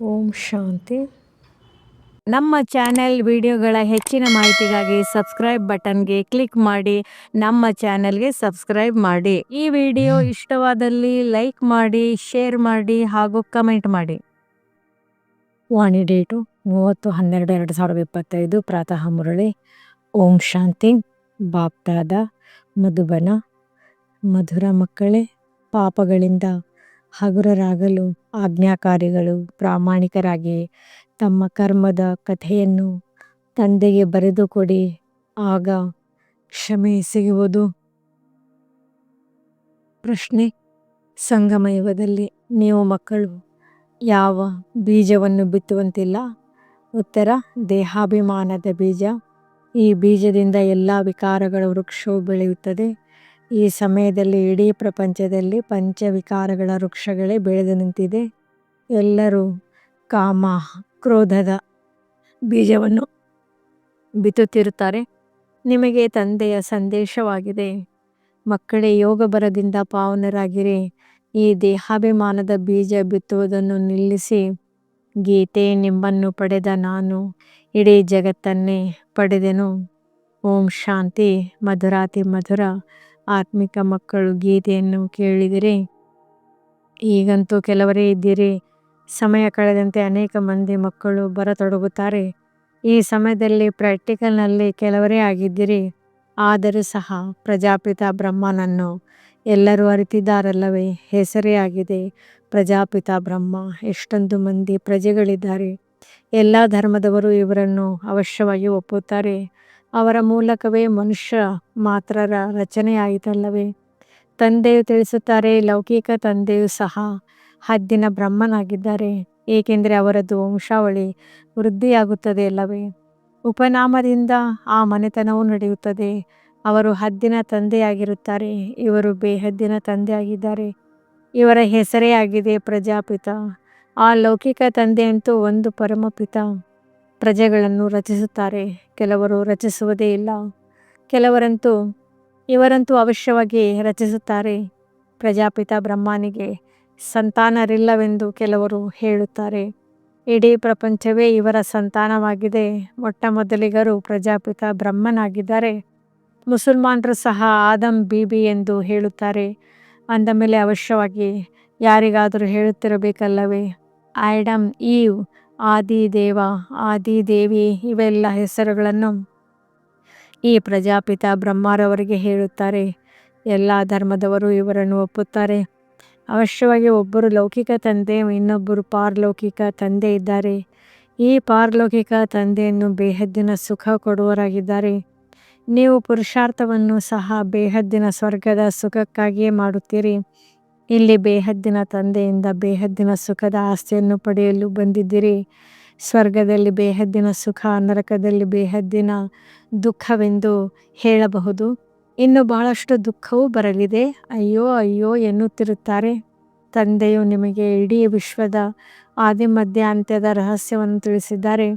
ಓಂ ಶಾಂತಿ. ನಮ್ಮ ಚಾನೆಲ್ ವಿಡಿಯೋಗಳ ಹೆಚ್ಚಿನ ಮಾಹಿತಿಗಾಗಿ ಸಬ್ಸ್ಕ್ರೈಬ್ ಬಟನ್ಗೆ ಕ್ಲಿಕ್ ಮಾಡಿ ನಮ್ಮ ಚಾನೆಲ್ಗೆ ಸಬ್ಸ್ಕ್ರೈಬ್ ಮಾಡಿ. ಈ ವಿಡಿಯೋ ಇಷ್ಟವಾದಲ್ಲಿ ಲೈಕ್ ಮಾಡಿ ಶೇರ್ ಮಾಡಿ ಹಾಗೂ ಕಮೆಂಟ್ ಮಾಡಿ. ವಾಣಿ ಡೇಟು ಮೂವತ್ತು ಹನ್ನೆರಡು ಎರಡು ಸಾವಿರದ ಇಪ್ಪತ್ತೈದು ಪ್ರಾತಃ ಮುರಳಿ. ಓಂ ಶಾಂತಿ. ಬಾಪ್ತಾದ ಮಧುಬನ. ಮಧುರ ಮಕ್ಕಳೇ ಪಾಪಗಳಿಂದ ಹಗುರರಾಗಲು ಆಜ್ಞಾಕಾರಿಗಳು ಪ್ರಾಮಾಣಿಕರಾಗಿ ತಮ್ಮ ಕರ್ಮದ ಕಥೆಯನ್ನು ತಂದೆಗೆ ಬರೆದುಕೊಡಿ ಆಗ ಕ್ಷಮೆ ಸಿಗುವುದು ಪ್ರಶ್ನೆ. ಸಂಗಮಯುಗದಲ್ಲಿ ನೀವು ಮಕ್ಕಳು, ಯಾವ ಬೀಜವನ್ನು ಬಿತ್ತುವಂತಿಲ್ಲ? ಉತ್ತರ, ದೇಹಾಭಿಮಾನದ ಬೀಜ. ಈ ಬೀಜದಿಂದ ಎಲ್ಲ ವಿಕಾರಗಳ ವೃಕ್ಷವು ಬೆಳೆಯುತ್ತದೆ. ಈ ಸಮಯದಲ್ಲಿ ಇಡೀ ಪ್ರಪಂಚದಲ್ಲಿ ಪಂಚವಿಕಾರಗಳ ವೃಕ್ಷಗಳೇ ಬೆಳೆದು ನಿಂತಿದೆ. ಎಲ್ಲರೂ ಕಾಮ, ಕ್ರೋಧದ ಬೀಜವನ್ನು ಬಿತ್ತುತ್ತಿರುತ್ತಾರೆ. ನಿಮಗೆ ತಂದೆಯ ಸಂದೇಶವಾಗಿದೆ. ಮಕ್ಕಳೇ, ಯೋಗ ಬರದಿಂದ ಪಾವನರಾಗಿರಿ. ಈ ದೇಹಾಭಿಮಾನದ ಬೀಜ ಬಿತ್ತುವುದನ್ನು ನಿಲ್ಲಿಸಿ. ಗೀತೆ, ನಿಮ್ಮನ್ನು ಪಡೆದ ನಾನು ಇಡೀ ಜಗತ್ತನ್ನೇ ಪಡೆದೆನು. ಓಂ ಶಾಂತಿ ಮಧುರಾತಿ ಮಧುರ. ಆತ್ಮಿಕ ಮಕ್ಕಳು ಗೀತೆಯನ್ನು ಕೇಳಿದರೆ. ಈಗಂತೂ ಕೆಲವರೇ ಇದ್ದೀರಿ. ಸಮಯ ಕಳೆದಂತೆ ಅನೇಕ ಮಂದಿ ಮಕ್ಕಳು ಬರತೊಡಗುತ್ತಾರೆ. ಈ ಸಮಯದಲ್ಲಿ ಪ್ರಾಕ್ಟಿಕಲ್ನಲ್ಲಿ ಕೆಲವರೇ ಆಗಿದ್ದೀರಿ. ಆದರೂ ಸಹ ಪ್ರಜಾಪಿತ ಬ್ರಹ್ಮನನ್ನು ಎಲ್ಲರೂ ಅರಿತಿದ್ದಾರಲ್ಲವೇ? ಹೆಸರೇ ಆಗಿದೆ ಪ್ರಜಾಪಿತ ಬ್ರಹ್ಮ. ಎಷ್ಟೊಂದು ಮಂದಿ ಪ್ರಜೆಗಳಿದ್ದಾರೆ. ಎಲ್ಲ ಧರ್ಮದವರು ಇವರನ್ನು ಅವಶ್ಯವಾಗಿ ಒಪ್ಪುತ್ತಾರೆ. ಅವರ ಮೂಲಕವೇ ಮನುಷ್ಯ ಮಾತ್ರರ ರಚನೆಯಾಯಿತಲ್ಲವೇ? ತಂದೆಯು ತಿಳಿಸುತ್ತಾರೆ, ಲೌಕಿಕ ತಂದೆಯು ಸಹ ಹದ್ದಿನ ಬ್ರಹ್ಮನಾಗಿದ್ದಾರೆ, ಏಕೆಂದರೆ ಅವರದ್ದು ವಂಶಾವಳಿ ವೃದ್ಧಿಯಾಗುತ್ತದೆ ಅಲ್ಲವೇ? ಉಪನಾಮದಿಂದ ಆ ಮನೆತನವು ನಡೆಯುತ್ತದೆ. ಅವರು ಹದ್ದಿನ ತಂದೆಯಾಗಿರುತ್ತಾರೆ, ಇವರು ಬೇಹದ್ದಿನ ತಂದೆಯಾಗಿದ್ದಾರೆ. ಇವರ ಹೆಸರೇ ಆಗಿದೆ ಪ್ರಜಾಪಿತ. ಆ ಲೌಕಿಕ ತಂದೆಯಂತೂ ಒಂದು ಪರಮಪಿತ. ಪ್ರಜೆಗಳನ್ನು ರಚಿಸುತ್ತಾರೆ. ಕೆಲವರು ರಚಿಸುವುದೇ ಇಲ್ಲ. ಕೆಲವರಂತೂ, ಇವರಂತೂ ಅವಶ್ಯವಾಗಿ ರಚಿಸುತ್ತಾರೆ. ಪ್ರಜಾಪಿತ ಬ್ರಹ್ಮನಿಗೆ ಸಂತಾನರಿಲ್ಲವೆಂದು ಕೆಲವರು ಹೇಳುತ್ತಾರೆ. ಇಡೀ ಪ್ರಪಂಚವೇ ಇವರ ಸಂತಾನವಾಗಿದೆ. ಮೊಟ್ಟ ಮೊದಲಿಗರು ಪ್ರಜಾಪಿತ ಬ್ರಹ್ಮನಾಗಿದ್ದಾರೆ. ಮುಸಲ್ಮಾನರು ಸಹ ಆದಮ್ ಬೀಬಿ ಎಂದು ಹೇಳುತ್ತಾರೆ. ಅಂದ ಮೇಲೆ ಅವಶ್ಯವಾಗಿ ಯಾರಿಗಾದರೂ ಹೇಳುತ್ತಿರಬೇಕಲ್ಲವೇ? ಆಡಮ್ ಈವ್ ಆದಿ ದೇವ ಆದಿ ದೇವಿ ಇವೆಲ್ಲ ಹೆಸರುಗಳನ್ನು ಈ ಪ್ರಜಾಪಿತ ಬ್ರಹ್ಮರವರಿಗೆ ಹೇಳುತ್ತಾರೆ. ಎಲ್ಲ ಧರ್ಮದವರು ಇವರನ್ನು ಒಪ್ಪುತ್ತಾರೆ. ಅವಶ್ಯವಾಗಿ ಒಬ್ಬರು ಲೌಕಿಕ ತಂದೆ, ಇನ್ನೊಬ್ಬರು ಪಾರಲೌಕಿಕ ತಂದೆ ಇದ್ದಾರೆ. ಈ ಪಾರಲೌಕಿಕ ತಂದೆಯನ್ನು ಬೇಹದ್ದಿನ ಸುಖ ಕೊಡುವರಾಗಿದ್ದಾರೆ ನೀವು ಪುರುಷಾರ್ಥವನ್ನು ಸಹ ಬೇಹದ್ದಿನ ಸ್ವರ್ಗದ ಸುಖಕ್ಕಾಗಿಯೇ ಮಾಡುತ್ತೀರಿ. ಇಲ್ಲಿ ಬೇಹದ್ದಿನ ತಂದೆಯಿಂದ ಬೇಹದ್ದಿನ ಸುಖದ ಆಸ್ತಿಯನ್ನು ಪಡೆಯಲು ಬಂದಿದ್ದೀರಿ. ಸ್ವರ್ಗದಲ್ಲಿ ಬೇಹದ್ದಿನ ಸುಖ, ನರಕದಲ್ಲಿ ಬೇಹದ್ದಿನ ದುಃಖವೆಂದು ಹೇಳಬಹುದು. ಇನ್ನು ಬಹಳಷ್ಟು ದುಃಖವೂ ಬರಲಿದೆ. ಅಯ್ಯೋ ಅಯ್ಯೋ ಎನ್ನುತ್ತಿರುತ್ತಾರೆ. ತಂದೆಯು ನಿಮಗೆ ಇಡೀ ವಿಶ್ವದ ಆದಿ ಮಧ್ಯ ಅಂತ್ಯದ ರಹಸ್ಯವನ್ನು ತಿಳಿಸಿದ್ದಾರೆ.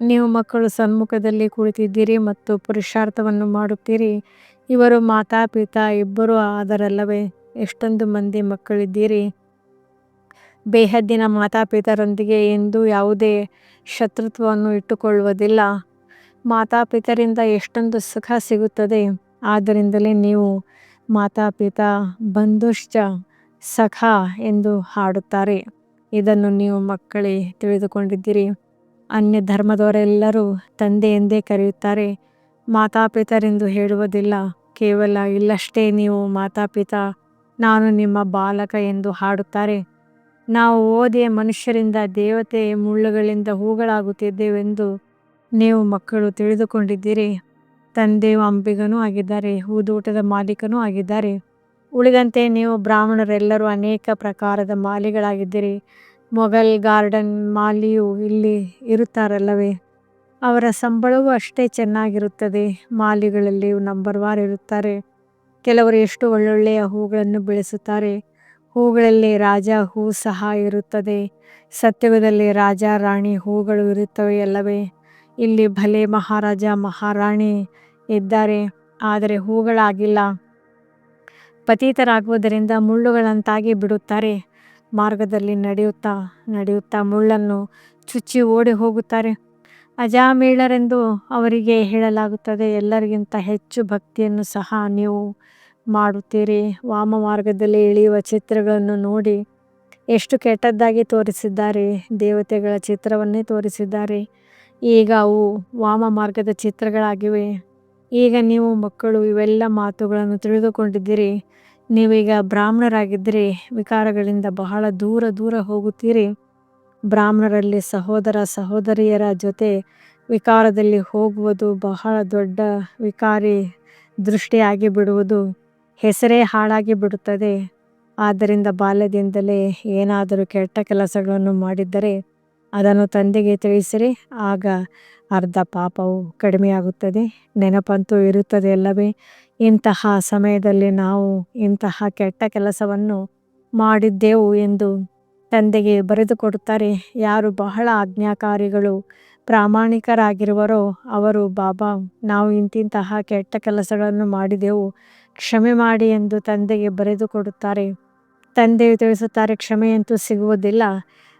ನೀವು ಮಕ್ಕಳು ಸನ್ಮುಖದಲ್ಲಿ ಕುಳಿತಿದ್ದೀರಿ ಮತ್ತು ಪುರುಷಾರ್ಥವನ್ನು ಮಾಡುತ್ತೀರಿ. ಇವರು ಮಾತಾಪಿತ, ಇಬ್ಬರೂ ಆದರಲ್ಲವೇ? ಎಷ್ಟೊಂದು ಮಂದಿ ಮಕ್ಕಳಿದ್ದೀರಿ. ಬೇಹದ್ದಿನ ಮಾತಾಪಿತರೊಂದಿಗೆ ಎಂದೂ ಯಾವುದೇ ಶತ್ರುತ್ವವನ್ನು ಇಟ್ಟುಕೊಳ್ಳುವುದಿಲ್ಲ. ಮಾತಾಪಿತರಿಂದ ಎಷ್ಟೊಂದು ಸುಖ ಸಿಗುತ್ತದೆ. ಆದ್ದರಿಂದಲೇ ನೀವು ಮಾತಾಪಿತ ಬಂಧುಶ್ಚ ಸಖ ಎಂದು ಹಾಡುತ್ತಾರೆ. ಇದನ್ನು ನೀವು ಮಕ್ಕಳೇ ತಿಳಿದುಕೊಂಡಿದ್ದೀರಿ. ಅನ್ಯ ಧರ್ಮದವರೆಲ್ಲರೂ ತಂದೆ ಎಂದೇ ಕರೆಯುತ್ತಾರೆ. ಮಾತಾಪಿತರೆಂದು ಹೇಳುವುದಿಲ್ಲ. ಕೇವಲ ಇಲ್ಲಷ್ಟೇ ನೀವು ಮಾತಾಪಿತ ನಾನು ನಿಮ್ಮ ಬಾಲಕ ಎಂದು ಹಾಡುತ್ತಾರೆ. ನಾವು ಓದಿಯ ಮನುಷ್ಯರಿಂದ ದೇವತೆ ಮುಳ್ಳುಗಳಿಂದ ಹೂಗಳಾಗುತ್ತಿದ್ದೇವೆಂದು ನೀವು ಮಕ್ಕಳು ತಿಳಿದುಕೊಂಡಿದ್ದೀರಿ. ತಂದೆಯು ಅಂಬಿಗನೂ ಆಗಿದ್ದಾರೆ, ಹೂದೋಟದ ಮಾಲೀಕನೂ ಆಗಿದ್ದಾರೆ. ಉಳಿದಂತೆ ನೀವು ಬ್ರಾಹ್ಮಣರೆಲ್ಲರೂ ಅನೇಕ ಪ್ರಕಾರದ ಮಾಲಿಗಳಾಗಿದ್ದೀರಿ. ಮೊಘಲ್ ಗಾರ್ಡನ್ ಮಾಲಿಯು ಇಲ್ಲಿ ಇರುತ್ತಾರಲ್ಲವೇ? ಅವರ ಸಂಬಳವೂ ಅಷ್ಟೇ ಚೆನ್ನಾಗಿರುತ್ತದೆ. ಮಾಲಿಗಳಲ್ಲಿ ನಂಬರ್ ವಾರ್ ಇರುತ್ತಾರೆ. ಕೆಲವರು ಎಷ್ಟು ಒಳ್ಳೊಳ್ಳೆಯ ಹೂಗಳನ್ನು ಬೆಳೆಸುತ್ತಾರೆ. ಹೂಗಳಲ್ಲಿ ರಾಜ ಹೂ ಸಹ ಇರುತ್ತದೆ. ಸತ್ಯವದಲ್ಲಿ ರಾಜ, ರಾಣಿ ಹೂಗಳು ಇರುತ್ತವೆ ಅಲ್ಲವೇ? ಇಲ್ಲಿ ಭಲೆ ಮಹಾರಾಜ, ಮಹಾರಾಣಿ ಇದ್ದಾರೆ. ಆದರೆ ಹೂಗಳಾಗಿಲ್ಲ. ಪತೀತರಾಗುವುದರಿಂದ ಮುಳ್ಳುಗಳಂತಾಗಿ ಬಿಡುತ್ತಾರೆ. ಮಾರ್ಗದಲ್ಲಿ ನಡೆಯುತ್ತಾ ನಡೆಯುತ್ತಾ ಮುಳ್ಳನ್ನು ಚುಚ್ಚಿ ಓಡಿ ಹೋಗುತ್ತಾರೆ. ಅಜಾಮೀಳರೆಂದು ಅವರಿಗೆ ಹೇಳಲಾಗುತ್ತದೆ, ಎಲ್ಲರಿಗಿಂತ ಹೆಚ್ಚು ಭಕ್ತಿಯನ್ನು ಸಹ ನೀವು ಮಾಡುತ್ತೀರಿ. ವಾಮ ಮಾರ್ಗದಲ್ಲಿ ಇಳಿಯುವ ಚಿತ್ರಗಳನ್ನು ನೋಡಿ ಎಷ್ಟು ಕೆಟ್ಟದ್ದಾಗಿ ತೋರಿಸಿದ್ದಾರೆ, ದೇವತೆಗಳ ಚಿತ್ರವನ್ನೇ ತೋರಿಸಿದ್ದಾರೆ. ಈಗ ಅವು ವಾಮ ಮಾರ್ಗದ ಚಿತ್ರಗಳಾಗಿವೆ. ಈಗ ನೀವು ಮಕ್ಕಳು, ಇವೆಲ್ಲ ಮಾತುಗಳನ್ನು ತಿಳಿದುಕೊಂಡಿದ್ದೀರಿ. ನೀವೀಗ ಬ್ರಾಹ್ಮಣರಾಗಿದ್ದರೆ ವಿಕಾರಗಳಿಂದ ಬಹಳ ದೂರ ದೂರ ಹೋಗುತ್ತೀರಿ. ಬ್ರಾಹ್ಮಣರಲ್ಲಿ ಸಹೋದರ ಸಹೋದರಿಯರ ಜೊತೆ ವಿಕಾರದಲ್ಲಿ ಹೋಗುವುದು ಬಹಳ ದೊಡ್ಡ ವಿಕಾರಿ ದೃಷ್ಟಿಯಾಗಿ ಬಿಡುವುದು ಹೆಸರೇ ಹಾಳಾಗಿ ಬಿಡುತ್ತದೆ ಆದ್ದರಿಂದ ಬಾಲ್ಯದಿಂದಲೇ ಏನಾದರೂ ಕೆಟ್ಟ ಕೆಲಸಗಳನ್ನು ಮಾಡಿದ್ದರೆ ಅದನ್ನು ತಂದೆಗೆ ತಿಳಿಸಿರಿ. ಆಗ ಅರ್ಧ ಪಾಪವು ಕಡಿಮೆಯಾಗುತ್ತದೆ. ನೆನಪಂತೂ ಇರುತ್ತದೆ ಅಲ್ಲವೇ? ಇಂತಹ ಸಮಯದಲ್ಲಿ ನಾವು ಇಂತಹ ಕೆಟ್ಟ ಕೆಲಸವನ್ನು ಮಾಡಿದ್ದೆವು ಎಂದು ತಂದೆಗೆ ಬರೆದುಕೊಡುತ್ತಾರೆ ಯಾರು ಬಹಳ ಆಜ್ಞಾಕಾರಿಗಳು, ಪ್ರಾಮಾಣಿಕರಾಗಿರುವರೋ ಅವರು ಬಾಬಾ, ನಾವು ಇಂತಿಂತಹ ಕೆಟ್ಟ ಕೆಲಸಗಳನ್ನು ಮಾಡಿದೆವು, ಕ್ಷಮೆ ಮಾಡಿ ಎಂದು ತಂದೆಗೆ ಬರೆದುಕೊಡುತ್ತಾರೆ ತಂದೆಯು ತಿಳಿಸುತ್ತಾರೆ, ಕ್ಷಮೆಯಂತೂ ಸಿಗುವುದಿಲ್ಲ,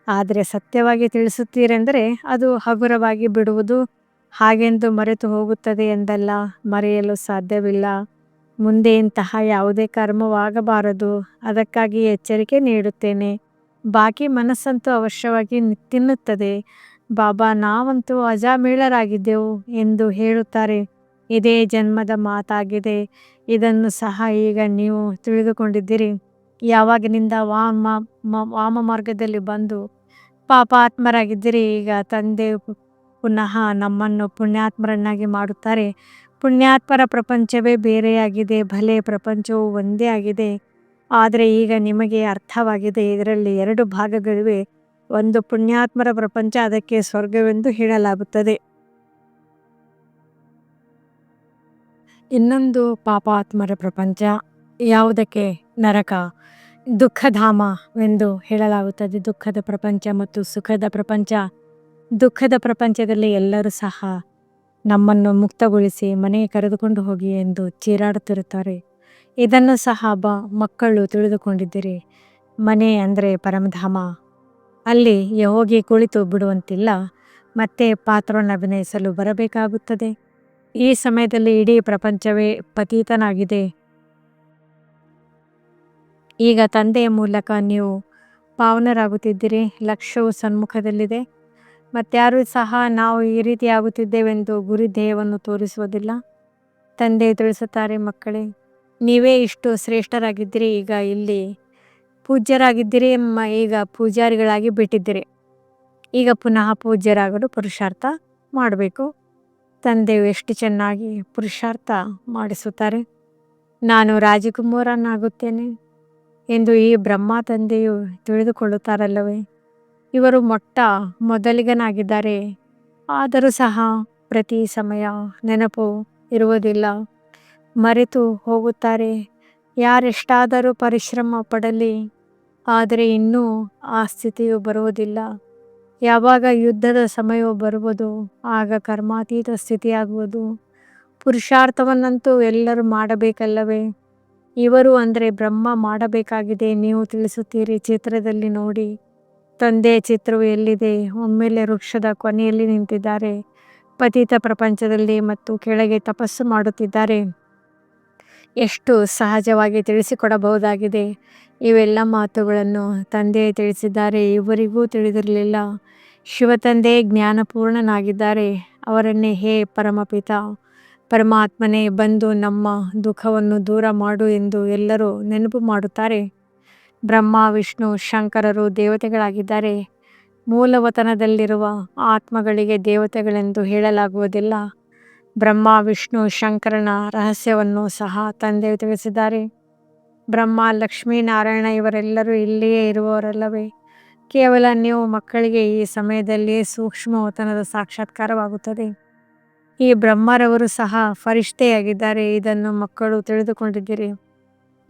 ಆದರೆ ಸತ್ಯವಾಗಿ ತಿಳಿಸುತ್ತೀರೆಂದರೆ ಅದು ಹಗುರವಾಗಿ ಬಿಡುವುದು, ಹಾಗೆಂದು ಮರೆತು ಹೋಗುತ್ತದೆ ಎಂದಲ್ಲ, ಮರೆಯಲು ಸಾಧ್ಯವಿಲ್ಲ. ಮುಂದೆ ಇಂತಹ ಯಾವುದೇ ಕರ್ಮವಾಗಬಾರದು, ಅದಕ್ಕಾಗಿ ಎಚ್ಚರಿಕೆ ನೀಡುತ್ತೇನೆ. ಬಾಕಿ ಮನಸ್ಸಂತೂ ಅವಶ್ಯವಾಗಿ ತಿನ್ನುತ್ತದೆ. ಬಾಬಾ, ನಾವಂತೂ ಅಜಾಮೀಳರಾಗಿದ್ದೆವು ಎಂದು ಹೇಳುತ್ತಾರೆ. ಇದೇ ಜನ್ಮದ ಮಾತಾಗಿದೆ. ಇದನ್ನು ಸಹ ಈಗ ನೀವು ತಿಳಿದುಕೊಂಡಿದ್ದೀರಿ. ಯಾವಾಗಿನಿಂದ ವಾಮ ವಾಮ ಮಾರ್ಗದಲ್ಲಿ ಬಂದು ಪಾಪಾತ್ಮರಾಗಿದ್ದೀರಿ, ಈಗ ತಂದೆ ಪುನಃ ನಮ್ಮನ್ನು ಪುಣ್ಯಾತ್ಮರನ್ನಾಗಿ ಮಾಡುತ್ತಾರೆ. ಪುಣ್ಯಾತ್ಮರ ಪ್ರಪಂಚವೇ ಬೇರೆಯಾಗಿದೆ, ಭಲೆ ಪ್ರಪಂಚವು ಒಂದೇ ಆಗಿದೆ. ಆದರೆ ಈಗ ನಿಮಗೆ ಅರ್ಥವಾಗಿದೆ. ಇದರಲ್ಲಿ ಎರಡು ಭಾಗಗಳಿವೆ. ಒಂದು ಪುಣ್ಯಾತ್ಮರ ಪ್ರಪಂಚ, ಅದಕ್ಕೆ ಸ್ವರ್ಗವೆಂದು ಹೇಳಲಾಗುತ್ತದೆ. ಇನ್ನೊಂದು ಪಾಪಾತ್ಮರ ಪ್ರಪಂಚ, ಯಾವುದಕ್ಕೆ? ನರಕ. ದುಃಖಧಾಮವೆಂದು ಹೇಳಲಾಗುತ್ತದೆ. ದುಃಖದ ಪ್ರಪಂಚ ಮತ್ತು ಸುಖದ ಪ್ರಪಂಚ. ದುಃಖದ ಪ್ರಪಂಚದಲ್ಲಿ ಎಲ್ಲರೂ ಸಹ ನಮ್ಮನ್ನು ಮುಕ್ತಗೊಳಿಸಿ ಮನೆಗೆ ಕರೆದುಕೊಂಡು ಹೋಗಿ ಎಂದು ಚೀರಾಡುತ್ತಿರುತ್ತಾರೆ. ಇದನ್ನು ಸಹ ಬ ಮಕ್ಕಳು ತಿಳಿದುಕೊಂಡಿದ್ದೀರಿ. ಮನೆ ಅಂದರೆ ಪರಮಧಾಮ. ಅಲ್ಲಿ ಹೋಗಿ ಕುಳಿತು ಬಿಡುವಂತಿಲ್ಲ, ಮತ್ತೆ ಪಾತ್ರವನ್ನು ಅಭಿನಯಿಸಲು ಬರಬೇಕಾಗುತ್ತದೆ. ಈ ಸಮಯದಲ್ಲಿ ಇಡೀ ಪ್ರಪಂಚವೇ ಪತೀತನಾಗಿದೆ. ಈಗ ತಂದೆಯ ಮೂಲಕ ನೀವು ಪಾವನರಾಗುತ್ತಿದ್ದೀರಿ, ಲಕ್ಷ್ಯವು ಸನ್ಮುಖದಲ್ಲಿದೆ. ಮತ್ತಾರೂ ಸಹ ನಾವು ಈ ರೀತಿ ಆಗುತ್ತಿದ್ದೇವೆಂದು ಗುರಿ ಧ್ಯೇಯವನ್ನು ತೋರಿಸುವುದಿಲ್ಲ. ತಂದೆ ತಿಳಿಸುತ್ತಾರೆ ಮಕ್ಕಳೇ ನೀವೇ ಇಷ್ಟು ಶ್ರೇಷ್ಠರಾಗಿದ್ದೀರಿ, ಈಗ ಇಲ್ಲಿ ಪೂಜ್ಯರಾಗಿದ್ದೀರಿ ಈಗ ಪೂಜಾರಿಗಳಾಗಿ ಬಿಟ್ಟಿದ್ದೀರಿ. ಈಗ ಪುನಃ ಪೂಜ್ಯರಾಗಲು ಪುರುಷಾರ್ಥ ಮಾಡಬೇಕು. ತಂದೆಯು ಎಷ್ಟು ಚೆನ್ನಾಗಿ ಪುರುಷಾರ್ಥ ಮಾಡಿಸುತ್ತಾರೆ. ನಾನು ರಾಜಕುಮಾರನಾಗುತ್ತೇನೆ ಎಂದು ಈ ಬ್ರಹ್ಮ ತಂದೆಯು ತಿಳಿದುಕೊಳ್ಳುತ್ತಾರಲ್ಲವೇ. ಇವರು ಮೊಟ್ಟ ಮೊದಲಿಗನಾಗಿದ್ದಾರೆ. ಆದರೂ ಸಹ ಪ್ರತಿ ಸಮಯ ನೆನಪು ಇರುವುದಿಲ್ಲ. ಮರೆತು ಹೋಗುತ್ತಾರೆ. ಯಾರೆಷ್ಟಾದರೂ ಪರಿಶ್ರಮ ಪಡಲಿ, ಆದರೆ ಇನ್ನೂ ಆ ಸ್ಥಿತಿಯು ಬರುವುದಿಲ್ಲ. ಯಾವಾಗ ಯುದ್ಧದ ಸಮಯವು ಬರುವುದು, ಆಗ ಕರ್ಮಾತೀತ ಸ್ಥಿತಿಯಾಗುವುದು. ಪುರುಷಾರ್ಥವನ್ನಂತೂ ಎಲ್ಲರೂ ಮಾಡಬೇಕಲ್ಲವೇ? ಇವರು ಅಂದರೆ ಬ್ರಹ್ಮ ಮಾಡಬೇಕಾಗಿದೆ, ನೀವು ತಿಳಿಸುತ್ತೀರಿ ಚಿತ್ರದಲ್ಲಿ ನೋಡಿ. ತಂದೆ ಚಿತ್ರವು ಎಲ್ಲಿದೆ? ಒಮ್ಮೆಲೆ ವೃಕ್ಷದ ಕೊನೆಯಲ್ಲಿ ನಿಂತಿದ್ದಾರೆ. ಪತಿತ ಪ್ರಪಂಚದಲ್ಲಿ ಮತ್ತು ಕೆಳಗೆ ತಪಸ್ಸು ಮಾಡುತ್ತಿದ್ದಾರೆ. ಎಷ್ಟು ಸಹಜವಾಗಿ ತಿಳಿಸಿಕೊಡಬಹುದಾಗಿದೆ. ಇವೆಲ್ಲ ಮಾತುಗಳನ್ನು ತಂದೆ ತಿಳಿಸಿದ್ದಾರೆ, ಇವರಿಗೂ ತಿಳಿದಿರಲಿಲ್ಲ. ಶಿವತಂದೆ ಜ್ಞಾನಪೂರ್ಣನಾಗಿದ್ದಾರೆ. ಅವರನ್ನೇ, ಹೇ ಪರಮಪಿತ, ಪರಮಾತ್ಮನೇ, ಬಂದು ನಮ್ಮ ದುಃಖವನ್ನು ದೂರ ಮಾಡು ಎಂದು ಎಲ್ಲರೂ ನೆನಪು ಮಾಡುತ್ತಾರೆ. ಬ್ರಹ್ಮ, ವಿಷ್ಣು, ಶಂಕರರು ದೇವತೆಗಳಾಗಿದ್ದಾರೆ. ಮೂಲವತನದಲ್ಲಿರುವ ಆತ್ಮಗಳಿಗೆ ದೇವತೆಗಳೆಂದು ಹೇಳಲಾಗುವುದಿಲ್ಲ. ಬ್ರಹ್ಮ, ವಿಷ್ಣು, ಶಂಕರನ ರಹಸ್ಯವನ್ನು ಸಹ ತಂದೆ ತಿಳಿಸಿದ್ದಾರೆ. ಬ್ರಹ್ಮ, ಲಕ್ಷ್ಮೀ, ನಾರಾಯಣ ಇವರೆಲ್ಲರೂ ಇಲ್ಲಿಯೇ ಇರುವವರಲ್ಲವೇ? ಕೇವಲ ನೀವು ಮಕ್ಕಳಿಗೆ ಈ ಸಮಯದಲ್ಲಿ ಸೂಕ್ಷ್ಮವತನದ ಸಾಕ್ಷಾತ್ಕಾರವಾಗುತ್ತದೆ. ಈ ಬ್ರಹ್ಮರವರು ಸಹ ಫರಿಷ್ಠೆಯಾಗಿದ್ದಾರೆ, ಇದನ್ನು ಮಕ್ಕಳು ತಿಳಿದುಕೊಂಡಿದ್ದೀರಿ.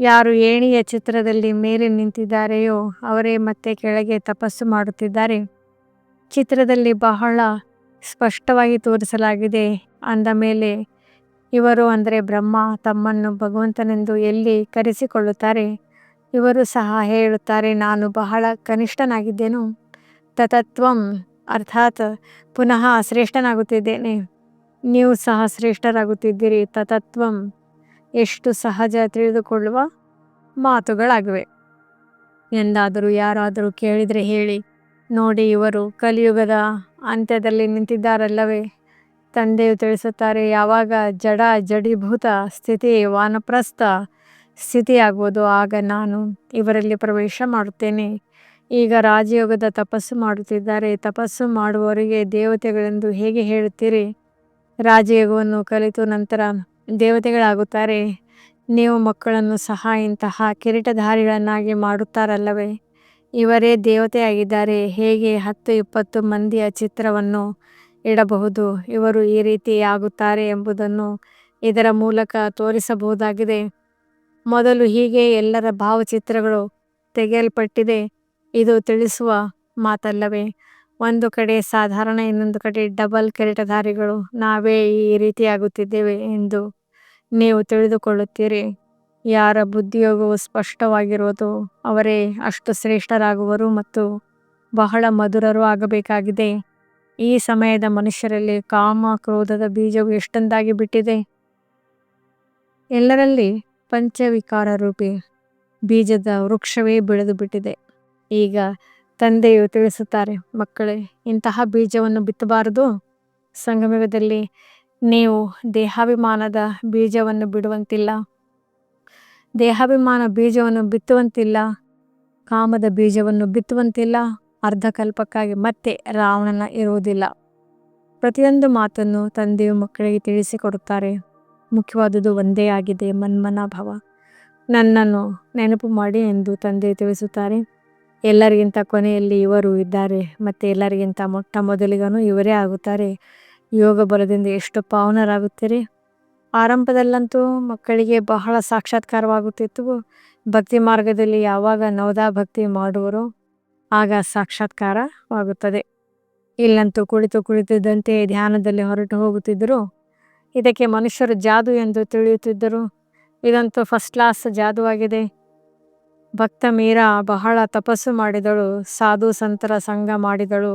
ಯಾರು ಏಣಿಯ ಚಿತ್ರದಲ್ಲಿ ಮೇಲೆ ನಿಂತಿದ್ದಾರೆಯೋ ಅವರೇ ಮತ್ತೆ ಕೆಳಗೆ ತಪಸ್ಸು ಮಾಡುತ್ತಿದ್ದಾರೆ. ಚಿತ್ರದಲ್ಲಿ ಬಹಳ ಸ್ಪಷ್ಟವಾಗಿ ತೋರಿಸಲಾಗಿದೆ. ಅಂದ ಮೇಲೆ, ಇವರು ಅಂದರೆ ಬ್ರಹ್ಮ, ತಮ್ಮನ್ನು ಭಗವಂತನೆಂದು ಎಲ್ಲಿ ಕರೆಸಿಕೊಳ್ಳುತ್ತಾರೆ? ಇವರು ಸಹ ಹೇಳುತ್ತಾರೆ, ನಾನು ಬಹಳ ಕನಿಷ್ಠನಾಗಿದ್ದೇನು. ತತತ್ವಂ ಅರ್ಥಾತ್ ಪುನಃ ಶ್ರೇಷ್ಠನಾಗುತ್ತಿದ್ದೇನೆ. ನೀವು ಸಹ ಶ್ರೇಷ್ಠರಾಗುತ್ತಿದ್ದೀರಿ. ತತತ್ವಂ ಎಷ್ಟು ಸಹಜ ತಿಳಿದುಕೊಳ್ಳುವ ಮಾತುಗಳಾಗಿವೆ. ಎಂದಾದರೂ ಯಾರಾದರೂ ಕೇಳಿದರೆ ಹೇಳಿ. ನೋಡಿ ಇವರು ಕಲಿಯುಗದ ಅಂತ್ಯದಲ್ಲಿ ನಿಂತಿದ್ದಾರಲ್ಲವೇ? ತಂದೆಯು ತಿಳಿಸುತ್ತಾರೆ, ಯಾವಾಗ ಜಡ ಜಡೀಭೂತ ಸ್ಥಿತಿ, ವಾನಪ್ರಸ್ಥ ಸ್ಥಿತಿಯಾಗುವುದು, ಆಗ ನಾನು ಇವರಲ್ಲಿ ಪ್ರವೇಶ ಮಾಡುತ್ತೇನೆ. ಈಗ ರಾಜಯೋಗದ ತಪಸ್ಸು ಮಾಡುತ್ತಿದ್ದಾರೆ. ತಪಸ್ಸು ಮಾಡುವವರಿಗೆ ದೇವತೆಗಳೆಂದು ಹೇಗೆ ಹೇಳುತ್ತೀರಿ? ರಾಜಯೋಗವನ್ನು ಕಲಿತು ನಂತರ ದೇವತೆಗಳಾಗುತ್ತಾರೆ. ನೀವು ಮಕ್ಕಳನ್ನು ಸಹ ಇಂತಹ ಕಿರೀಟಧಾರಿಗಳನ್ನಾಗಿ ಮಾಡುತ್ತಾರಲ್ಲವೇ? ಇವರೇ ದೇವತೆಯಾಗಿದ್ದಾರೆ. ಹೇಗೆ ಹತ್ತು ಇಪ್ಪತ್ತು ಮಂದಿಯ ಚಿತ್ರವನ್ನು ಇಡಬಹುದು, ಇವರು ಈ ರೀತಿ ಆಗುತ್ತಾರೆ ಎಂಬುದನ್ನು ಇದರ ಮೂಲಕ ತೋರಿಸಬಹುದಾಗಿದೆ. ಮೊದಲು ಹೀಗೆ ಎಲ್ಲರ ಭಾವಚಿತ್ರಗಳು ತೆಗೆಯಲ್ಪಟ್ಟಿದೆ. ಇದು ತಿಳಿಸುವ ಮಾತಲ್ಲವೇ? ಒಂದು ಕಡೆ ಸಾಧಾರಣ, ಇನ್ನೊಂದು ಕಡೆ ಡಬಲ್ ಕೆರೆಟಧಾರಿಗಳು. ನಾವೇ ಈ ರೀತಿಯಾಗುತ್ತಿದ್ದೇವೆ ಎಂದು ನೀವು ತಿಳಿದುಕೊಳ್ಳುತ್ತೀರಿ. ಯಾರ ಬುದ್ಧಿಯೋಗವು ಸ್ಪಷ್ಟವಾಗಿರುವುದು ಅವರೇ ಅಷ್ಟು ಶ್ರೇಷ್ಠರಾಗುವರು ಮತ್ತು ಬಹಳ ಮಧುರರು ಆಗಬೇಕಾಗಿದೆ. ಈ ಸಮಯದ ಮನುಷ್ಯರಲ್ಲಿ ಕಾಮ ಕ್ರೋಧದ ಬೀಜವು ಎಷ್ಟೊಂದಾಗಿ ಬಿಟ್ಟಿದೆ? ಎಲ್ಲರಲ್ಲಿ ಪಂಚವಿಕಾರ ರೂಪಿ ಬೀಜದ ವೃಕ್ಷವೇ ಬೆಳೆದು ಬಿಟ್ಟಿದೆ. ಈಗ ತಂದೆಯು ತಿಳಿಸುತ್ತಾರೆ, ಮಕ್ಕಳೇ, ಇಂತಹ ಬೀಜವನ್ನು ಬಿತ್ತಬಾರದು. ಸಂಗಮದಲ್ಲಿ ನೀವು ದೇಹಾಭಿಮಾನದ ಬೀಜವನ್ನು ಬಿಡುವಂತಿಲ್ಲ. ದೇಹಾಭಿಮಾನ ಬೀಜವನ್ನು ಬಿತ್ತುವಂತಿಲ್ಲ, ಕಾಮದ ಬೀಜವನ್ನು ಬಿತ್ತುವಂತಿಲ್ಲ, ಅರ್ಧಕಲ್ಪಕ್ಕಾಗಿ ಮತ್ತೆ ರಾವಣನ ಇರುವುದಿಲ್ಲ. ಪ್ರತಿಯೊಂದು ಮಾತನ್ನು ತಂದೆಯು ಮಕ್ಕಳಿಗೆ ತಿಳಿಸಿಕೊಡುತ್ತಾರೆ. ಮುಖ್ಯವಾದುದು ಒಂದೇ ಆಗಿದೆ, ಮನ್ಮನ ಭಾವ. ನನ್ನನ್ನು ನೆನಪು ಮಾಡಿ ಎಂದು ತಂದೆ ತಿಳಿಸುತ್ತಾರೆ. ಎಲ್ಲರಿಗಿಂತ ಕೊನೆಯಲ್ಲಿ ಇವರು ಇದ್ದಾರೆ, ಮತ್ತು ಎಲ್ಲರಿಗಿಂತ ಮೊಟ್ಟ ಮೊದಲಿಗನು ಇವರೇ ಆಗುತ್ತಾರೆ. ಯೋಗ ಬಲದಿಂದ ಎಷ್ಟು ಪಾವನರಾಗುತ್ತೀರಿ? ಆರಂಭದಲ್ಲಂತೂ ಮಕ್ಕಳಿಗೆ ಬಹಳ ಸಾಕ್ಷಾತ್ಕಾರವಾಗುತ್ತಿತ್ತು. ಭಕ್ತಿ ಮಾರ್ಗದಲ್ಲಿ ಯಾವಾಗ ನವದಾ ಭಕ್ತಿ ಮಾಡುವರು ಆಗ ಸಾಕ್ಷಾತ್ಕಾರವಾಗುತ್ತದೆ. ಇಲ್ಲಂತೂ ಕುಳಿತು ಕುಳಿತಿದ್ದಂತೆ ಧ್ಯಾನದಲ್ಲಿ ಹೊರಟು ಹೋಗುತ್ತಿದ್ದರು. ಇದಕ್ಕೆ ಮನುಷ್ಯರು ಜಾದು ಎಂದು ತಿಳಿಯುತ್ತಿದ್ದರು. ಇದಂತೂ ಫಸ್ಟ್ ಕ್ಲಾಸ್ ಜಾದು ಆಗಿದೆ ಭಕ್ತ ಮೀರಾ ಬಹಳ ತಪಸ್ಸು ಮಾಡಿದಳು, ಸಾಧು ಸಂತರ ಸಂಘ ಮಾಡಿದಳು.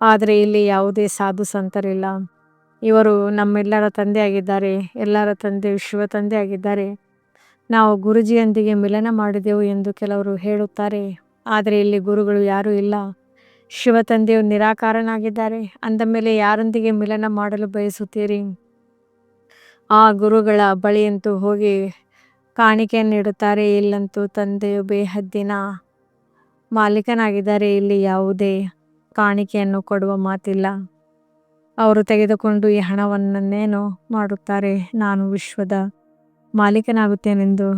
ಆದರೆ ಇಲ್ಲಿ ಯಾವುದೇ ಸಾಧು ಸಂತರಿಲ್ಲ. ಇವರು ನಮ್ಮೆಲ್ಲರ ತಂದೆ ಆಗಿದ್ದಾರೆ, ಎಲ್ಲರ ತಂದೆ ವಿಶ್ವ ತಂದೆ ಆಗಿದ್ದಾರೆ. ನಾವು ಗುರುಜಿಯೊಂದಿಗೆ ಮಿಲನ ಮಾಡಿದೆವು ಎಂದು ಕೆಲವರು ಹೇಳುತ್ತಾರೆ. ಆದರೆ ಇಲ್ಲಿ ಗುರುಗಳು ಯಾರೂ ಇಲ್ಲ. ಶಿವ ತಂದೆಯು ನಿರಾಕಾರನಾಗಿದ್ದಾರೆ. ಅಂದ ಮೇಲೆ ಯಾರೊಂದಿಗೆ ಮಿಲನ ಮಾಡಲು ಬಯಸುತ್ತೀರಿ? ಆ ಗುರುಗಳ ಬಳಿಯಂತೂ ಹೋಗಿ ಕಾಣಿಕೆಯನ್ನು ನೀಡುತ್ತಾರೆ. ಇಲ್ಲಂತೂ ತಂದೆಯು ಬೇಹದ್ದಿನ ಮಾಲೀಕನಾಗಿದ್ದಾರೆ. ಇಲ್ಲಿ ಯಾವುದೇ ಕಾಣಿಕೆಯನ್ನು ಕೊಡುವ ಮಾತಿಲ್ಲ. ಅವರು ತೆಗೆದುಕೊಂಡು ಈ ಹಣವನ್ನೇನು ಮಾಡುತ್ತಾರೆ? ನಾನು ವಿಶ್ವದ ಮಾಲೀಕನಾಗುತ್ತೇನೆಂದು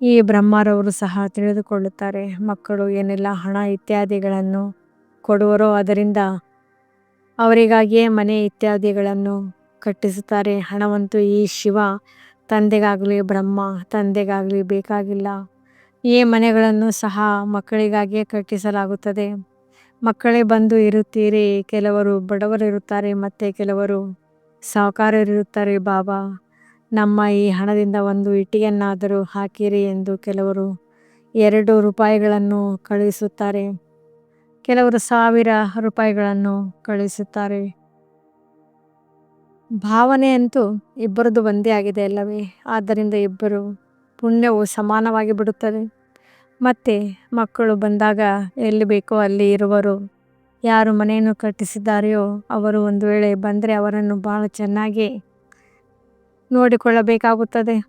ಈ ಬ್ರಹ್ಮರವರು ಸಹ ತಿಳಿದುಕೊಳ್ಳುತ್ತಾರೆ. ಮಕ್ಕಳು ಏನೆಲ್ಲ ಹಣ ಇತ್ಯಾದಿಗಳನ್ನು ಕೊಡುವರೋ ಅದರಿಂದ ಅವರಿಗಾಗಿಯೇ ಮನೆ ಇತ್ಯಾದಿಗಳನ್ನು ಕಟ್ಟಿಸುತ್ತಾರೆ. ಹಣವಂತೂ ಈ ಶಿವ ತಂದೆಗಾಗಲಿ ಬ್ರಹ್ಮ ತಂದೆಗಾಗಲಿ ಬೇಕಾಗಿಲ್ಲ. ಈ ಮನೆಗಳನ್ನು ಸಹ ಮಕ್ಕಳಿಗಾಗಿಯೇ ಕಟ್ಟಿಸಲಾಗುತ್ತದೆ. ಮಕ್ಕಳೇ ಬಂದು ಇರುತ್ತೀರಿ, ಕೆಲವರು ಬಡವರಿರುತ್ತಾರೆ, ಮತ್ತು ಕೆಲವರು ಸಾಹುಕಾರರಿರುತ್ತಾರೆ. ಬಾಬಾ, ನಮ್ಮ ಈ ಹಣದಿಂದ ಒಂದು ಇಟ್ಟಿಗೆಯನ್ನಾದರೂ ಹಾಕಿರಿ ಎಂದು ಕೆಲವರು ಎರಡು ರೂಪಾಯಿಗಳನ್ನು ಕಳುಹಿಸುತ್ತಾರೆ. ಕೆಲವರು ಸಾವಿರ ರೂಪಾಯಿಗಳನ್ನು ಕಳುಹಿಸುತ್ತಾರೆ. ಭಾವನೆ ಅಂತೂ ಇಬ್ಬರದು ಒಂದೇ ಆಗಿದೆ ಅಲ್ಲವೇ? ಆದ್ದರಿಂದ ಇಬ್ಬರು ಪುಣ್ಯವು ಸಮಾನವಾಗಿ ಬಿಡುತ್ತದೆ. ಮತ್ತೆ ಮಕ್ಕಳು ಬಂದಾಗ ಎಲ್ಲಿ ಬೇಕೋ ಅಲ್ಲಿ ಇರುವರು. ಯಾರು ಮನೆಯನ್ನು ಕಟ್ಟಿಸಿದ್ದಾರೆಯೋ ಅವರು ಒಂದು ವೇಳೆ ಬಂದರೆ ಅವರನ್ನು ಬಹಳ ಚೆನ್ನಾಗಿ ನೋಡಿಕೊಳ್ಳಬೇಕಾಗುತ್ತದೆ.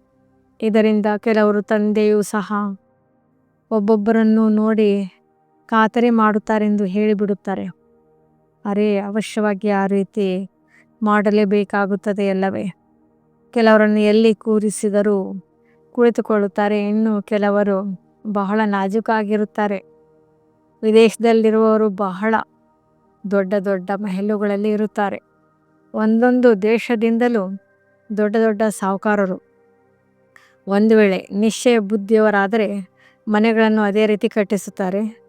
ಇದರಿಂದ ಕೆಲವರು ತಂದೆಯೂ ಸಹ ಒಬ್ಬೊಬ್ಬರನ್ನು ನೋಡಿ ಖಾತರಿ ಮಾಡುತ್ತಾರೆಂದು ಹೇಳಿಬಿಡುತ್ತಾರೆ. ಅರೆ, ಅವಶ್ಯವಾಗಿ ಆ ರೀತಿ ಮಾಡಲೇಬೇಕಾಗುತ್ತದೆ ಅಲ್ಲವೇ? ಕೆಲವರನ್ನು ಎಲ್ಲಿ ಕೂರಿಸಿದರೂ ಕುಳಿತುಕೊಳ್ಳುತ್ತಾರೆ. ಇನ್ನು ಕೆಲವರು ಬಹಳ ನಾಜೂಕಾಗಿರುತ್ತಾರೆ. ವಿದೇಶದಲ್ಲಿರುವವರು ಬಹಳ ದೊಡ್ಡ ದೊಡ್ಡ ಮಹಲುಗಳಲ್ಲಿ ಇರುತ್ತಾರೆ. ಒಂದೊಂದು ದೇಶದಿಂದಲೂ ದೊಡ್ಡ ದೊಡ್ಡ ಸಾಹುಕಾರರು. ಒಂದು ವೇಳೆ ನಿಶ್ಚಯ ಬುದ್ಧಿಯವರಾದರೆ ಮನೆಗಳನ್ನು ಅದೇ ರೀತಿ ಕಟ್ಟಿಸುತ್ತಾರೆ.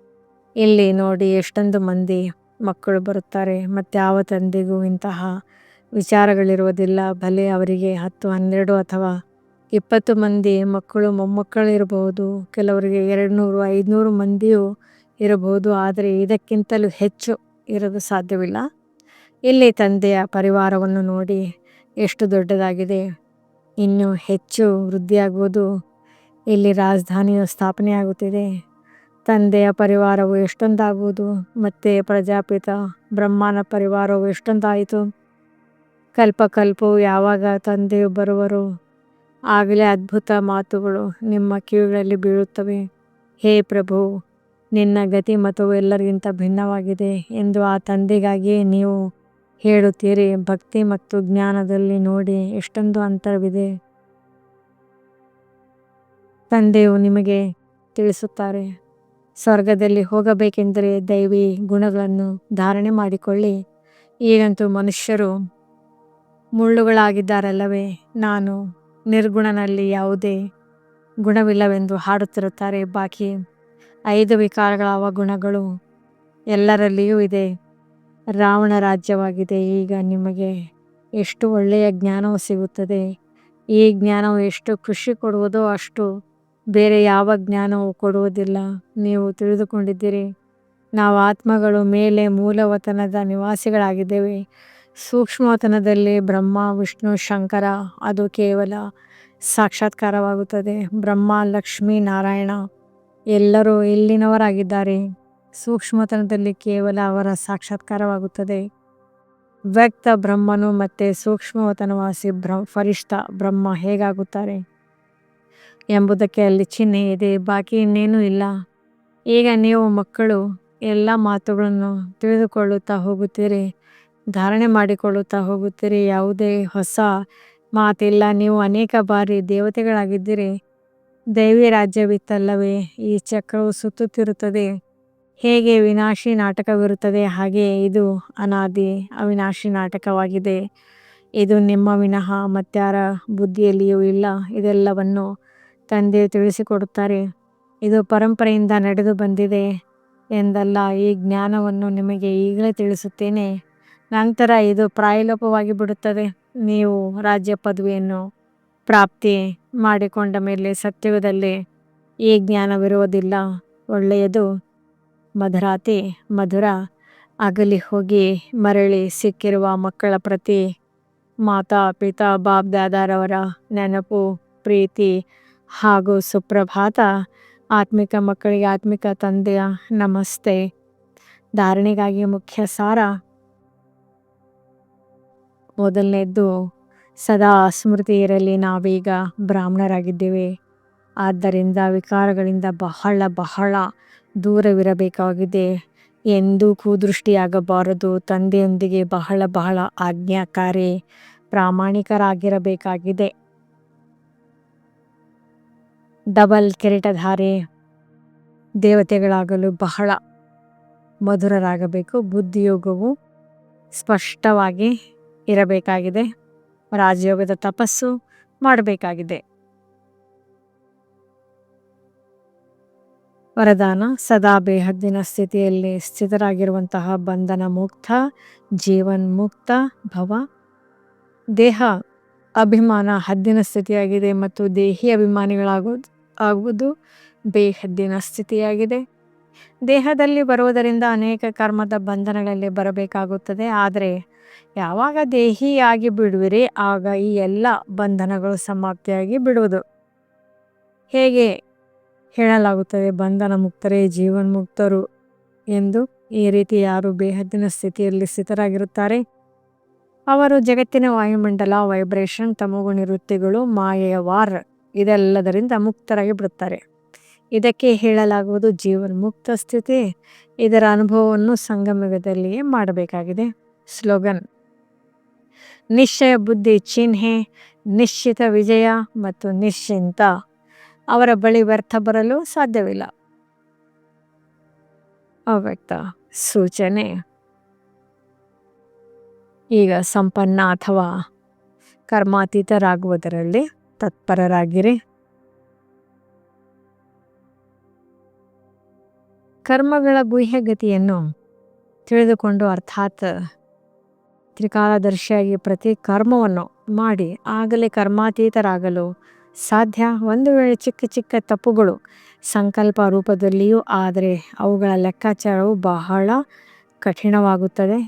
ಇಲ್ಲಿ ನೋಡಿ ಎಷ್ಟೊಂದು ಮಂದಿ ಮಕ್ಕಳು ಬರುತ್ತಾರೆ. ಮತ್ತು ಯಾವ ತಂದೆಗೂ ಇಂತಹ ವಿಚಾರಗಳಿರುವುದಿಲ್ಲ. ಭಲೆ ಅವರಿಗೆ ಹತ್ತು ಹನ್ನೆರಡು ಅಥವಾ ಇಪ್ಪತ್ತು ಮಂದಿ ಮಕ್ಕಳು, ಮೊಮ್ಮಕ್ಕಳು ಇರಬಹುದು, ಕೆಲವರಿಗೆ ಎರಡು ನೂರು ಐದುನೂರು ಮಂದಿಯೂ ಇರಬಹುದು, ಆದರೆ ಇದಕ್ಕಿಂತಲೂ ಹೆಚ್ಚು ಇರಲು ಸಾಧ್ಯವಿಲ್ಲ. ಇಲ್ಲಿ ತಂದೆಯ ಪರಿವಾರವನ್ನು ನೋಡಿ ಎಷ್ಟು ದೊಡ್ಡದಾಗಿದೆ, ಇನ್ನೂ ಹೆಚ್ಚು ವೃದ್ಧಿಯಾಗುವುದು ಇಲ್ಲಿ ರಾಜಧಾನಿಯು ಸ್ಥಾಪನೆಯಾಗುತ್ತಿದೆ. ತಂದೆಯ ಪರಿವಾರವು ಎಷ್ಟೊಂದಾಗುವುದು, ಮತ್ತು ಪ್ರಜಾಪಿತ ಬ್ರಹ್ಮನ ಪರಿವಾರವು ಎಷ್ಟೊಂದಾಯಿತು? ಕಲ್ಪ ಕಲ್ಪವು ಯಾವಾಗ ತಂದೆಯು ಬರುವರು? ಆಗಲೇ ಅದ್ಭುತ ಮಾತುಗಳು ನಿಮ್ಮ ಕಿವಿಗಳಲ್ಲಿ ಬೀಳುತ್ತವೆ. ಹೇ ಪ್ರಭು, ನಿನ್ನ ಗತಿ ಮತವು ಎಲ್ಲರಿಗಿಂತ ಭಿನ್ನವಾಗಿದೆ ಎಂದು ಆ ತಂದೆಗಾಗಿಯೇ ನೀವು ಹೇಳುತ್ತೀರಿ. ಭಕ್ತಿ ಮತ್ತು ಜ್ಞಾನದಲ್ಲಿ ನೋಡಿ ಎಷ್ಟೊಂದು ಅಂತರವಿದೆ. ತಂದೆಯು ನಿಮಗೆ ತಿಳಿಸುತ್ತಾರೆ, ಸ್ವರ್ಗದಲ್ಲಿ ಹೋಗಬೇಕೆಂದರೆ ದೈವಿ ಗುಣಗಳನ್ನು ಧಾರಣೆ ಮಾಡಿಕೊಳ್ಳಿ. ಈಗಂತೂ ಮನುಷ್ಯರು ಮುಳ್ಳುಗಳಾಗಿದ್ದಾರಲ್ಲವೇ, ನಾನು ನಿರ್ಗುಣನಲ್ಲಿ ಯಾವುದೇ ಗುಣವಿಲ್ಲವೆಂದು ಹಾಡುತ್ತಿರುತ್ತಾರೆ ಬಾಕಿ ಐದು ವಿಕಾರಗಳ ಅವಗುಣಗಳು ಎಲ್ಲರಲ್ಲಿಯೂ ಇದೆ. ರಾವಣ ರಾಜ್ಯವಾಗಿದೆ. ಈಗ ನಿಮಗೆ ಎಷ್ಟು ಒಳ್ಳೆಯ ಜ್ಞಾನವು ಸಿಗುತ್ತದೆ. ಈ ಜ್ಞಾನವು ಎಷ್ಟು ಖುಷಿ ಕೊಡುವುದೋ ಅಷ್ಟು ಬೇರೆ ಯಾವ ಜ್ಞಾನವು ಕೊಡುವುದಿಲ್ಲ. ನೀವು ತಿಳಿದುಕೊಂಡಿದ್ದೀರಿ. ನಾವು ಆತ್ಮಗಳು ಮೇಲೆ ಮೂಲವತನದ ನಿವಾಸಿಗಳಾಗಿದ್ದೇವೆ. ಸೂಕ್ಷ್ಮವತನದಲ್ಲಿ ಬ್ರಹ್ಮ, ವಿಷ್ಣು, ಶಂಕರ, ಅದು ಕೇವಲ ಸಾಕ್ಷಾತ್ಕಾರವಾಗುತ್ತದೆ. ಬ್ರಹ್ಮ, ಲಕ್ಷ್ಮೀ, ನಾರಾಯಣ ಎಲ್ಲರೂ ಇಲ್ಲಿನವರಾಗಿದ್ದಾರೆ. ಸೂಕ್ಷ್ಮತನದಲ್ಲಿ ಕೇವಲ ಅವರ ಸಾಕ್ಷಾತ್ಕಾರವಾಗುತ್ತದೆ. ವ್ಯಕ್ತ ಬ್ರಹ್ಮನು ಮತ್ತು ಸೂಕ್ಷ್ಮವತನವಾಸಿ ಬ್ರ, ಫರಿಷ್ಠ ಬ್ರಹ್ಮ ಹೇಗಾಗುತ್ತಾರೆ? ಎಂಬುದಕ್ಕೆ ಅಲ್ಲಿ ಚಿಹ್ನೆ ಇದೆ, ಬಾಕಿ ಇನ್ನೇನೂ ಇಲ್ಲ. ಈಗ ನೀವು ಮಕ್ಕಳು, ಎಲ್ಲ ಮಾತುಗಳನ್ನು ತಿಳಿದುಕೊಳ್ಳುತ್ತಾ ಹೋಗುತ್ತೀರಿ. ಧಾರಣೆ ಮಾಡಿಕೊಳ್ಳುತ್ತಾ ಹೋಗುತ್ತೀರಿ. ಯಾವುದೇ ಹೊಸ ಮಾತಿಲ್ಲ. ನೀವು ಅನೇಕ ಬಾರಿ ದೇವತೆಗಳಾಗಿದ್ದೀರಿ. ದೈವಿ ರಾಜ್ಯವಿತ್ತಲ್ಲವೇ? ಈ ಚಕ್ರವು ಸುತ್ತುತ್ತಿರುತ್ತದೆ. ಹೇಗೆ ವಿನಾಶಿ ನಾಟಕವಿರುತ್ತದೆ? ಹಾಗೆ ಇದು ಅನಾದಿ ಅವಿನಾಶಿ ನಾಟಕವಾಗಿದೆ. ಇದು ನಿಮ್ಮ ವಿನಃ ಮತ್ಯಾರ ಬುದ್ಧಿಯಲ್ಲಿಯೂ ಇಲ್ಲ. ಇದೆಲ್ಲವನ್ನು ತಂದೆ ತಿಳಿಸಿಕೊಡುತ್ತಾರೆ. ಇದು ಪರಂಪರೆಯಿಂದ ನಡೆದು ಬಂದಿದೆ ಎಂದಲ್ಲ, ಈ ಜ್ಞಾನವನ್ನು ನಿಮಗೆ ಈಗಲೇ ತಿಳಿಸುತ್ತೇನೆ. ನಂತರ ಇದು ಪ್ರಾಯಲೋಪವಾಗಿ ಬಿಡುತ್ತದೆ. ನೀವು ರಾಜ್ಯ ಪದವಿಯನ್ನು ಪ್ರಾಪ್ತಿ ಮಾಡಿಕೊಂಡ ಮೇಲೆ ಸತ್ಯದಲ್ಲಿ ಈ ಜ್ಞಾನವಿರುವುದಿಲ್ಲ. ಒಳ್ಳೆಯದು. ಮಧುರಾತಿ, ಮಧುರ. ಅಗಲಿ ಹೋಗಿ ಮರಳಿ ಸಿಕ್ಕಿರುವ ಮಕ್ಕಳ ಪ್ರತಿ ಮಾತಾ ಪಿತಾ ಬಾಬ್ ದಾದಾರವರ ನೆನಪು, ಪ್ರೀತಿ ಹಾಗೂ ಸುಪ್ರಭಾತ. ಆತ್ಮಿಕ ಮಕ್ಕಳಿಗೆ ಆತ್ಮಿಕ ತಂದೆಯ ನಮಸ್ತೆ. ಧಾರಣೆಗಾಗಿ ಮುಖ್ಯ ಸಾರ. ಮೊದಲನೇದ್ದು ಸದಾ ಸ್ಮೃತಿ ಇರಲಿ ನಾವೀಗ ಬ್ರಾಹ್ಮಣರಾಗಿದ್ದೇವೆ. ಆದ್ದರಿಂದ ವಿಕಾರಗಳಿಂದ ಬಹಳ ಬಹಳ ದೂರವಿರಬೇಕಾಗಿದೆ. ಎಂದೂ ಕೂದೃಷ್ಟಿಯಾಗಬಾರದು. ತಂದೆಯೊಂದಿಗೆ ಬಹಳ ಬಹಳ ಆಜ್ಞಾಕಾರಿ ಪ್ರಾಮಾಣಿಕರಾಗಿರಬೇಕಾಗಿದೆ. ಡಬಲ್ ಕಿರೀಟಧಾರಿ ದೇವತೆಗಳಾಗಲು ಬಹಳ ಮಧುರರಾಗಬೇಕು. ಬುದ್ಧಿಯೋಗವು ಸ್ಪಷ್ಟವಾಗಿ ಇರಬೇಕಾಗಿದೆ. ರಾಜಯೋಗದ ತಪಸ್ಸು ಮಾಡಬೇಕಾಗಿದೆ. ವರದಾನ, ಸದಾ ಬೇಹದ್ದಿನ ಸ್ಥಿತಿಯಲ್ಲಿ ಸ್ಥಿತರಾಗಿರುವಂತಹ ಬಂಧನ ಮುಕ್ತ, ಜೀವನ್ ಮುಕ್ತ ಭವ. ದೇಹ ಅಭಿಮಾನ ಹದ್ದಿನ ಸ್ಥಿತಿಯಾಗಿದೆ ಮತ್ತು ದೇಹಿ ಅಭಿಮಾನಿಗಳಾಗೋದು ಆಗುವುದು ಬೇಹದ್ದಿನ ಸ್ಥಿತಿಯಾಗಿದೆ. ದೇಹದಲ್ಲಿ ಬರುವುದರಿಂದ ಅನೇಕ ಕರ್ಮದ ಬಂಧನಗಳಲ್ಲಿ ಬರಬೇಕಾಗುತ್ತದೆ, ಆದರೆ ಯಾವಾಗ ದೇಹಿಯಾಗಿ ಬಿಡುವಿರಿ, ಆಗ ಈ ಎಲ್ಲ ಬಂಧನಗಳು ಸಮಾಪ್ತಿಯಾಗಿ ಬಿಡುವುದು. ಹೇಗೆ ಹೇಳಲಾಗುತ್ತದೆ, ಬಂಧನ ಮುಕ್ತರೇ ಜೀವನ್ಮುಕ್ತರು ಎಂದು ಈ ರೀತಿ ಯಾರು ಬೇಹದ್ದಿನ ಸ್ಥಿತಿಯಲ್ಲಿ ಸ್ಥಿತರಾಗಿರುತ್ತಾರೆ? ಅವರು ಜಗತ್ತಿನ ವಾಯುಮಂಡಲ ವೈಬ್ರೇಷನ್ ತಮಗು ನಿವೃತ್ತಿಗಳು, ಮಾಯೆಯ ವಾರ್ ಇದೆಲ್ಲದರಿಂದ ಮುಕ್ತರಾಗಿ ಬಿಡುತ್ತಾರೆ. ಇದಕ್ಕೆ ಹೇಳಲಾಗುವುದು ಜೀವನ್ ಮುಕ್ತ ಸ್ಥಿತಿ. ಇದರ ಅನುಭವವನ್ನು ಸಂಗಮಯುಗದಲ್ಲಿಯೇ ಮಾಡಬೇಕಾಗಿದೆ. ಸ್ಲೋಗನ್. ನಿಶ್ಚಯ ಬುದ್ಧಿ ಚಿಹ್ನೆ, ನಿಶ್ಚಿತ ವಿಜಯ ಮತ್ತು ನಿಶ್ಚಿಂತ. ಅವರ ಬಳಿ ವ್ಯರ್ಥ ಬರಲು ಸಾಧ್ಯವಿಲ್ಲ. ಅವ್ಯಕ್ತ ಸೂಚನೆ. ಈಗ ಸಂಪನ್ನ ಅಥವಾ ಕರ್ಮಾತೀತರಾಗುವುದರಲ್ಲಿ ತತ್ಪರರಾಗಿರಿ. ಕರ್ಮಗಳ ಗುಹ್ಯಗತಿಯನ್ನು ತಿಳಿದುಕೊಂಡು ಅರ್ಥಾತ್ ತ್ರಿಕಾಲದರ್ಶಿಯಾಗಿ ಪ್ರತಿ ಕರ್ಮವನ್ನು ಮಾಡಿ ಆಗಲೇ ಕರ್ಮಾತೀತರಾಗಲು ಸಾಧ್ಯ. ಒಂದು ವೇಳೆ ಚಿಕ್ಕ ಚಿಕ್ಕ ತಪ್ಪುಗಳು ಸಂಕಲ್ಪ ರೂಪದಲ್ಲಿಯೂ ಆದರೆ ಅವುಗಳ ಲೆಕ್ಕಾಚಾರವು ಬಹಳ ಕಠಿಣವಾಗುತ್ತದೆ.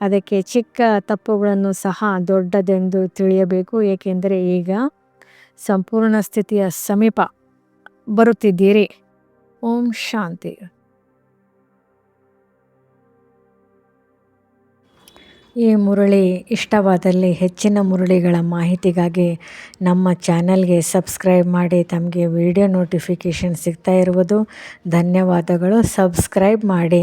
ಅದಕ್ಕೆ ಚಿಕ್ಕ ತಪ್ಪುಗಳನ್ನು ಸಹ ದೊಡ್ಡದೆಂದು ತಿಳಿಯಬೇಕು. ಏಕೆಂದರೆ ಈಗ ಸಂಪೂರ್ಣ ಸ್ಥಿತಿಯ ಸಮೀಪ ಬರುತ್ತಿದ್ದೀರಿ. ಓಂ ಶಾಂತಿ. ಈ ಮುರಳಿ ಇಷ್ಟವಾದಲ್ಲಿ ಹೆಚ್ಚಿನ ಮುರಳಿಗಳ ಮಾಹಿತಿಗಾಗಿ ನಮ್ಮ ಚಾನಲ್ಗೆ ಸಬ್ಸ್ಕ್ರೈಬ್ ಮಾಡಿ ತಮಗೆ ವಿಡಿಯೋ ನೋಟಿಫಿಕೇಷನ್ ಸಿಗ್ತಾ ಇರುವುದು. ಧನ್ಯವಾದಗಳು. ಸಬ್ಸ್ಕ್ರೈಬ್ ಮಾಡಿ.